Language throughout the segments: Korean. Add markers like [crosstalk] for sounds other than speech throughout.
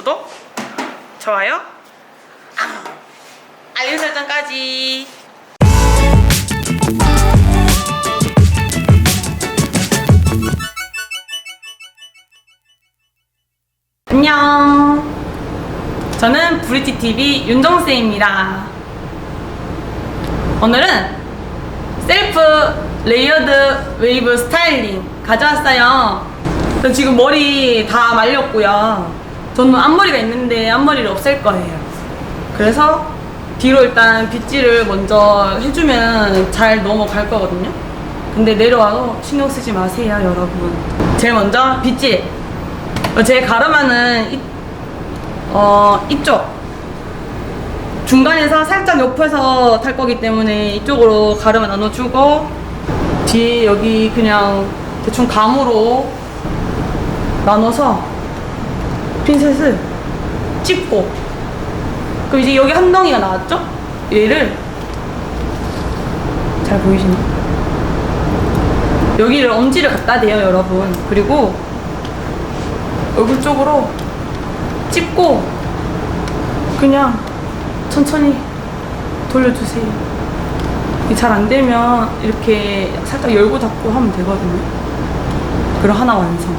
구독, 좋아요, 아, 알림 설정까지. 안녕. 저는 브리티TV 윤정세입니다. 오늘은 셀프 레이어드 웨이브 스타일링 가져왔어요. 저 지금 머리 다 말렸고요. 저는 앞머리가 있는데 앞머리를 없앨 거예요. 그래서 뒤로 일단 빗질을 먼저 해주면 잘 넘어갈 거거든요. 근데 내려와도 신경 쓰지 마세요, 여러분. 제일 먼저 빗질. 어, 제 가르마는 이, 어, 이쪽. 중간에서 살짝 옆에서 탈 거기 때문에 이쪽으로 가르마 나눠주고 뒤에 여기 그냥 대충 감으로 나눠서 핀셋을 찝고 그럼 이제 여기 한 덩이가 나왔죠? 얘를 잘 보이시나? 여기를 엄지를 갖다 대요 여러분 그리고 얼굴 쪽으로 찝고 그냥 천천히 돌려주세요. 잘 안 되면 이렇게 살짝 열고 닫고 하면 되거든요. 그럼 하나 완성.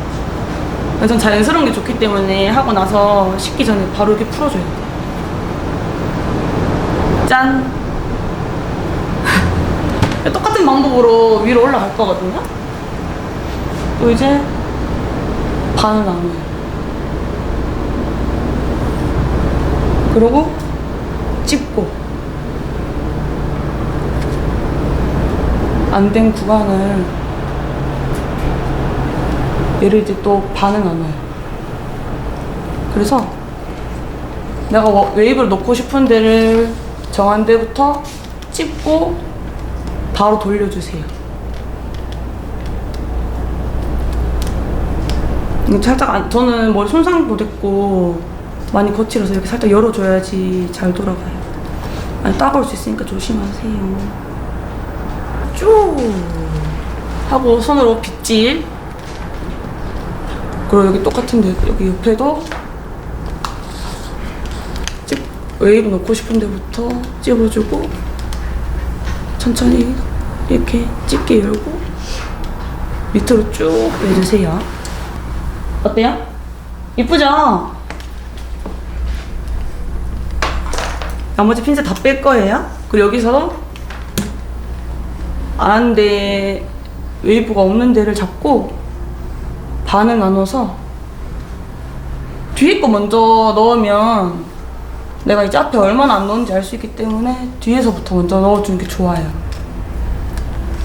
전 자연스러운 게 좋기 때문에 하고 나서 식기 전에 바로 이렇게 풀어줘야 돼요. 짠! [laughs] 똑같은 방법으로 위로 올라갈 거거든요. 또 이제 반을 나눠요. 그러고 찝고 안 된 구간을 얘를 이제 또 반을 나눠요. 그래서 내가 워- 웨이브를 넣고 싶은 데를 정한 데부터 찝고 바로 돌려주세요. 이거 살짝 안, 저는 머리 손상도 됐고 많이 거칠어서 이렇게 살짝 열어줘야지 잘 돌아가요. 아니 따가울 수 있으니까 조심하세요. 쭉 하고 손으로 빗질. 그리고 여기 똑같은데 여기 옆에도 찝 웨이브 넣고 싶은 데부터 찝어주고 천천히 이렇게 집게 열고 밑으로 쭉 빼주세요. 어때요? 이쁘죠? 나머지 핀셋 다 뺄 거예요. 그리고 여기서 안데 웨이브가 없는 데를 잡고 반을 나눠서 뒤에 거 먼저 넣으면 내가 이제 앞에 얼마나 안 넣은지 알 수 있기 때문에 뒤에서부터 먼저 넣어주는 게 좋아요.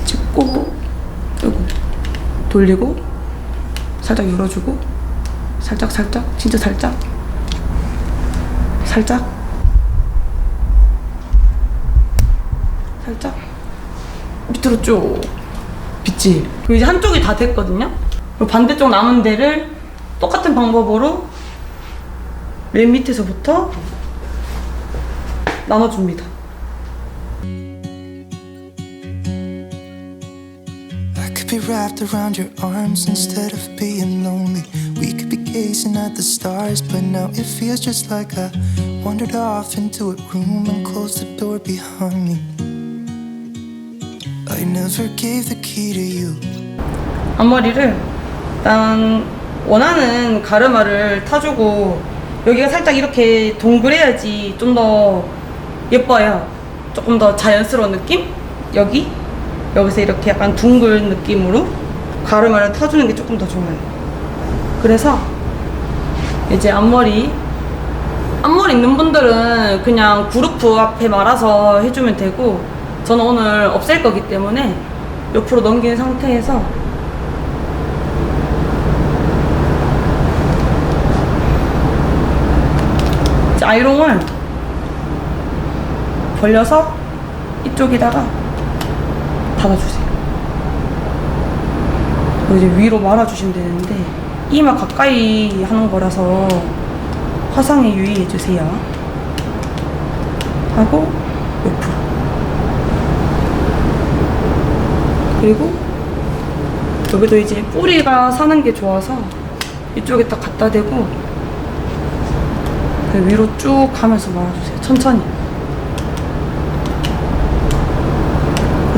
짚고 요거 돌리고 살짝 열어주고 살짝 살짝 진짜 살짝 살짝 살짝. 밑으로 쭉. 빗질. 그리고 이제 한쪽이 다 됐거든요 그리고 반대쪽 남은 데를 똑같은 방법으로 맨 밑에서부터 나눠줍니다 I could be wrapped around your arms instead of being lonely. We could be gazing at the stars, but now it feels just like I wandered off into a room and closed the door behind me. I never gave the key to you. 앞머리를 일단 원하는 가르마를 타주고 여기가 살짝 이렇게 동그래야지 좀 더 예뻐요. 조금 더 자연스러운 느낌? 여기? 여기서 이렇게 약간 둥글 느낌으로 가르마를 타주는 게 조금 더 좋아요. 그래서 이제 앞머리 앞머리 있는 분들은 그냥 그루프 앞에 말아서 해주면 되고 저는 오늘 없앨 거기 때문에 옆으로 넘긴 상태에서 아이롱을 벌려서 이쪽에다가 닫아주세요. 이제 위로 말아주시면 되는데 이마 가까이 하는 거라서 화상에 유의해주세요. 하고 옆으로 그리고 여기도 이제 뿌리가 사는 게 좋아서 이쪽에 딱 갖다 대고 그 위로 쭉 가면서 말아주세요. 천천히.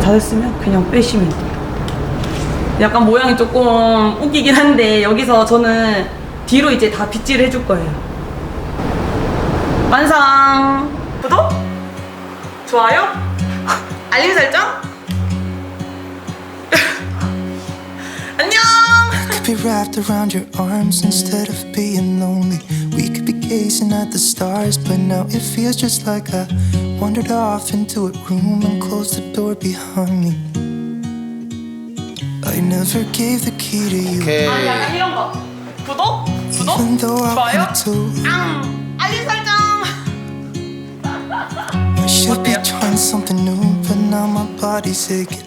다 됐으면 그냥 빼시면 돼요. 약간 모양이 조금 웃기긴 한데 여기서 저는 뒤로 이제 다 빗질 해줄 거예요. 완성! 구독? 좋아요? [laughs] 알림 설정? [laughs] 안녕! could be wrapped around your arms instead of being lonely. We could be gazing at the stars, but now it feels just like I wandered off into a room and closed the door behind me. I never gave the key to you, 오케이. 아, 약간 이런 거. 구독? 구독? even though I 좋아요? wanted to. 앙! 알림 설정! I should be 어때요? trying something new, but now my body's aching. I'm tired of.